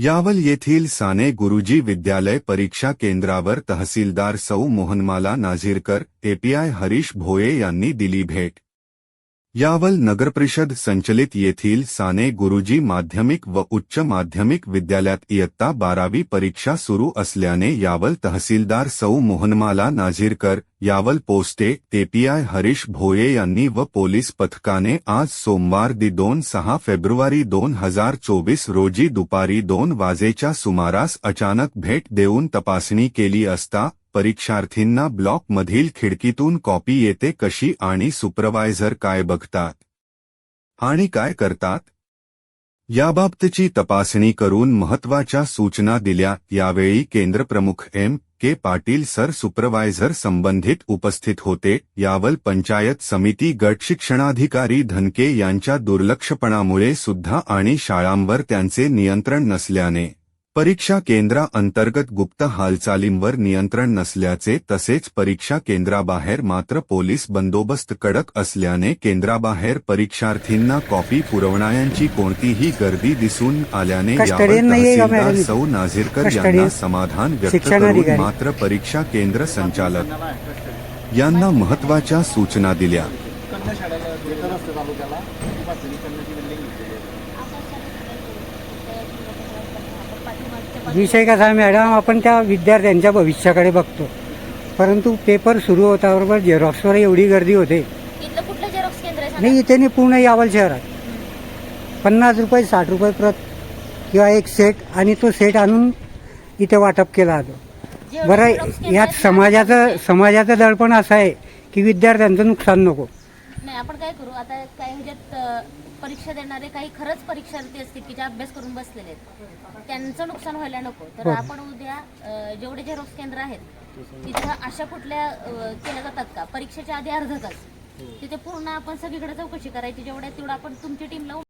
यावल येथील साने गुरुजी विद्यालय परीक्षा केंद्रावर तहसीलदार सौ मोहनमाला नाझीरकर एपीआय हरीश भोये यांनी दिली भेट. यावल नगरपरिषद संचलित येथील साने गुरुजी माध्यमिक व उच्च माध्यमिक विद्यालयात इयत्ता बारावी परीक्षा सुरू असल्याने यावल तहसीलदार सौ मोहनमाला नाझीरकर यावल पोस्टे तेपीआय हरीश भोये यांनी व पोलीस पथकाने आज सोमवार दि दोन सहा फेब्रुवारी दोन हजार चोवीस रोजी दुपारी दोन वाजेच्या सुमारास अचानक भेट देऊन तपासणी केली असता परीक्षार्थींना ब्लॉकमधील खिडकीतून कॉपी येते कशी आणि सुपरवायझर काय बघतात? आणि काय करतात? याबाबतची तपासणी करून महत्त्वाच्या सूचना दिल्या. यावेळी केंद्रप्रमुख M. K. Patil sir supervisor संबंधित उपस्थित होते. यावल पंचायत समिती गट शिक्षणाधिकारी धनके यांच्या दुर्लक्षपणामुळे सुद्धा आणि शाळांवर त्यांचे नियंत्रण नसल्याने परीक्षा केंद्रा अंतर्गत गुप्त हालचालींवर नियंत्रण नसल्याचे तसेच परीक्षा केंद्राबाहेर मात्र पोलीस बंदोबस्त कडक असल्याने केंद्राबाहेर परीक्षार्थींना कॉपी पुरवणाऱ्यांची कोणतीही गर्दी दिसून आल्याने यावर? सौ नाझीरकर? यांना समाधान व्यक्त करून. मात्र परीक्षा केंद्र संचालक यांना महत्त्वाच्या सूचना दिल्या विषय कसा आहे मॅडम? आपण त्या विद्यार्थ्यांच्या भविष्याकडे बघतो. परंतु पेपर सुरू होताबरोबर झेरॉक्सवर एवढी गर्दी होते? नाही इथे नाही पूर्ण यावल शहरात. पन्नास रुपये साठ रुपये प्रत किंवा एक सेट आणि तो सेट आणून इथे वाटप केला जातो. बरं यात समाजाचं समाजाचं दडपण असं आहे की विद्यार्थ्यांचं नुकसान नको. नाही आपण काय करू? आता अ, परीक्षा देणारे काही खरंच परीक्षार्थी असतील की जे अभ्यास करून बसलेले आहेत त्यांचं नुकसान व्हायला नको. तर. आपण उद्या जेवढे झेरॉक्स केंद्र आहेत तिथं अशा कुठल्या केल्या जातात का? परीक्षेच्या आधी अर्धा तास. तिथे पूर्ण आपण सगळीकडे चौकशी करायची जेवढ्या तेवढं आपण तुमची टीम लावून